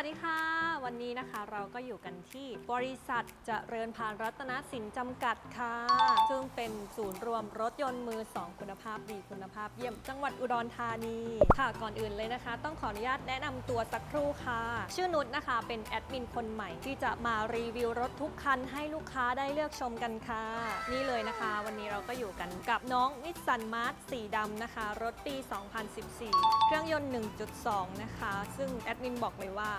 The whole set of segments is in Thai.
วัสดีค่ะ วันนี้นะคะเราก็อยู่กันที่บริษัทจเจริญพานรัตนสินจำกัดค่ะ ซึ่งเป็นศูนย์รวมรถยนต์มือ 2 คุณภาพดีคุณภาพเยี่ยมจังหวัดอุดรธานีค่ะก่อนอื่นเลยนะคะ ต้องขออนุญาตแนะนำตัวสักครู่ค่ะ ชื่อนุชนะคะเป็นแอดมินคนใหม่ที่จะมารีวิวรถทุกคันให้ลูกค้าได้เลือกชมกันค่ะ นี่เลยนะคะ วันนี้เราก็อยู่กันกับน้องนิสสันมาร์สีดำนะคะ รถปี 2014 เครื่องยนต์ 1.2 นะคะ ซึ่งแอดมินบอกเลยว่า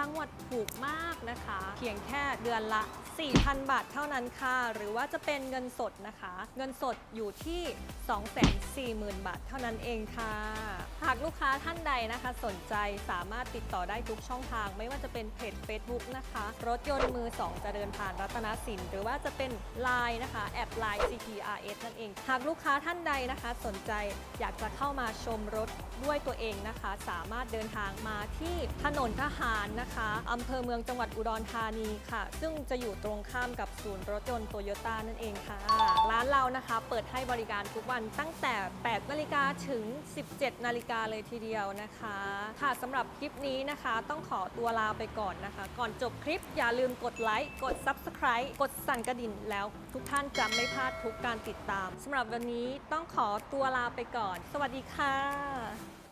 างวดถูกมากนะคะ เพียงแค่เดือนละ 4,000 บาทเท่านั้นค่ะ หรือว่าจะเป็นเงินสดนะคะ เงินสดอยู่ที่ 240,000 บาทเท่านั้นเองค่ะ หากลูกค้าท่านใดนะคะ สนใจสามารถติดต่อได้ทุกช่องทาง ไม่ว่าจะเป็นเพจ Facebook นะคะ รถยนต์มือ2จะเดินผ่านรัตนสิน หรือว่าจะเป็น Line นะคะแอด Line CTRS นั่นเอง หากลูกค้าท่านใดนะคะ สนใจอยากจะเข้ามาชมรถด้วยตัวเองนะคะ สามารถเดินทางมาที่ถนนทหารนะนะคะอำเภอเมืองจังหวัดอุดรธานีค่ะ ซึ่งจะอยู่ตรงข้ามกับศูนย์รถยนต์โตโยต้านั่นเองค่ะ ร้านเรานะคะเปิดให้บริการทุกวันตั้งแต่ 8 นาฬิกาถึง 17 นาฬิกาเลยทีเดียวนะคะ ค่ะสำหรับคลิปนี้นะคะ ต้องขอตัวลาไปก่อนนะคะ ก่อนจบคลิปอย่าลืมกดไลค์ กด Subscribe กดสั่นกระดิ่งแล้วทุกท่านจะไม่พลาดทุกการติดตามสำหรับวันนี้ต้องขอตัวลาไปก่อน สวัสดีค่ะ